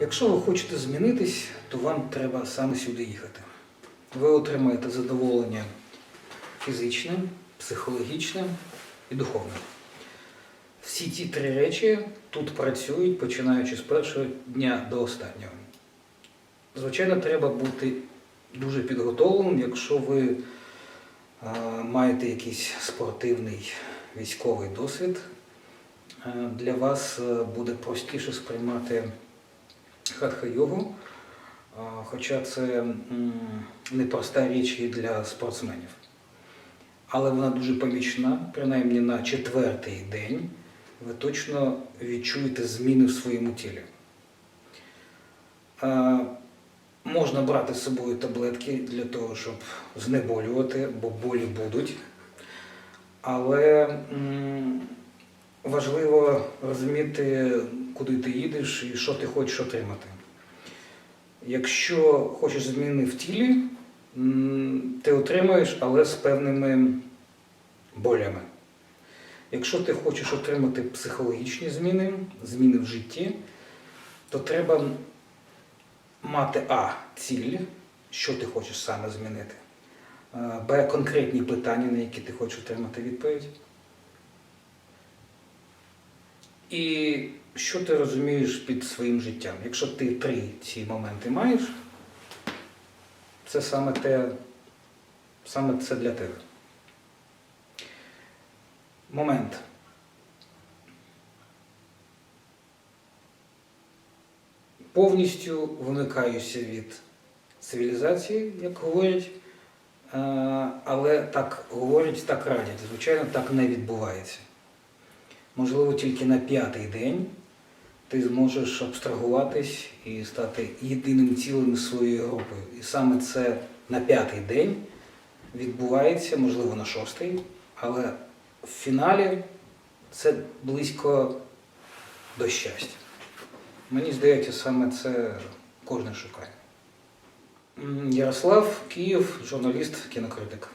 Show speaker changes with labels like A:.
A: Якщо ви хочете змінитись, то вам треба саме сюди їхати. Ви отримаєте задоволення фізичним, психологічним і духовним. Всі ті три речі тут працюють, починаючи з першого дня до останнього. Звичайно, треба бути дуже підготовленим, якщо ви е, маєте якийсь спортивний військовий досвід, е, для вас е, буде простіше сприймати хатха-йогу, хоча це непроста річ і для спортсменів. Але вона дуже помічна, принаймні на четвертий день ви точно відчуєте зміни в своєму тілі. Можна брати з собою таблетки для того, щоб знеболювати, бо болі будуть. Але важливо розуміти, куди ти їдеш і що ти хочеш отримати. Якщо хочеш зміни в тілі, ти отримаєш, але з певними болями. Якщо ти хочеш отримати психологічні зміни, зміни в житті, то треба мати А ціль, що ти хочеш саме змінити. Е, Б конкретні питання, на які ти хочеш отримати відповідь. І що ти розумієш під своїм життям? Якщо ти три ці моменти маєш, це саме те, саме це для тебе. Момент. Повністю вимикаюся від цивілізації, як говорять, Е, але так говорять, так радять. Звичайно, так не відбувається. Можливо, тільки на п'ятий день ти зможеш абстрагуватись і стати єдиним цілим своєю групою. І саме це на п'ятий день відбувається, можливо, на шостий, але в фіналі це близько до щастя. Мені здається, саме це кожен шукає. Ярослав Київ, журналіст, кінокритик.